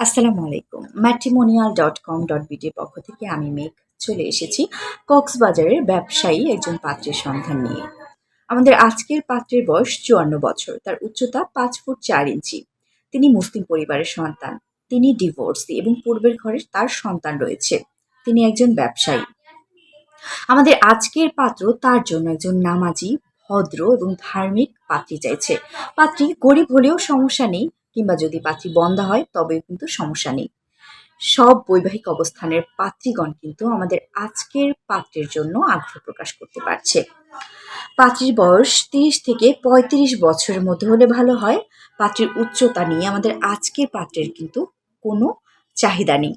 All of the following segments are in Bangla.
আসসালামু আলাইকুম। ম্যাট্রিমোনিয়াল ডট কম ডট বিডির পক্ষ থেকে আমি মেঘ চলে এসেছি কক্সবাজারের ব্যবসায়ী একজন পাত্রের সন্ধান নিয়ে। আমাদের আজকের পাত্রের বয়স চুয়ান্ন বছর। তার উচ্চতা পাঁচ ফুট চার ইঞ্চি। তিনি মুসলিম পরিবারের সন্তান। তিনি ডিভোর্সি এবং পূর্বের ঘরে তার সন্তান রয়েছে। তিনি একজন ব্যবসায়ী। আমাদের আজকের পাত্র তার জন্য একজন নামাজি, ভদ্র এবং ধার্মিক পাত্রী চাইছে। পাত্রী গরিব হলেও সমস্যা নেই কিংবা যদি পাত্রী বন্ধা হয়, তবেও কিন্তু সমস্যা নেই। সব বৈবাহিক অবস্থানের পাত্রীগণ কিন্তু আমাদের আজকের পাত্রের জন্য আগ্রহ প্রকাশ করতে পারছে। পাত্রীর বয়স তিরিশ থেকে পঁয়ত্রিশ বছরের মধ্যে হলে ভালো হয়। পাত্রীর উচ্চতা নিয়ে আমাদের আজকের পাত্রের কিন্তু কোনো চাহিদা নেই।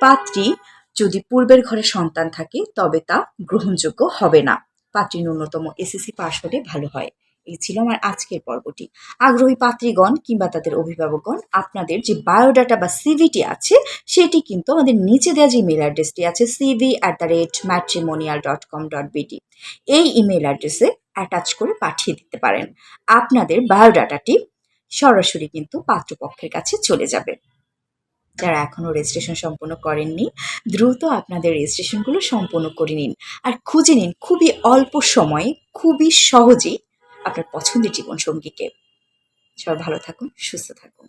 পাত্রী যদি পূর্বের ঘরে সন্তান থাকে, তবে তা গ্রহণযোগ্য হবে না। পাত্রী ন্যূনতম এসএসসি পাশ হলে ভালো হয়। এই ছিল আমার আজকের পর্বটি। আগ্রহী পাত্রীগণ কিংবা তাদের অভিভাবকগণ, আপনাদের যে বায়োডাটা বা সিভিটি আছে, সেটি কিন্তু আমাদের নিচে দেওয়া যে ইমেল অ্যাড্রেসটি আছে CV at the rate matrimonial dot com dot BD এই ইমেল অ্যাড্রেসে অ্যাটাচ করে পাঠিয়ে দিতে পারেন। আপনাদের বায়োডাটাটি সরাসরি কিন্তু পাত্রপক্ষের কাছে চলে যাবে। যারা এখনও রেজিস্ট্রেশন সম্পন্ন করেননি, দ্রুত আপনাদের রেজিস্ট্রেশনগুলো সম্পন্ন করে নিন। আর খুঁজে নিন, খুবই অল্প সময়ে, খুবই সহজেই আপনার পছন্দের জীবনসঙ্গীকে সবাই ভালো থাকুন সুস্থ থাকুন।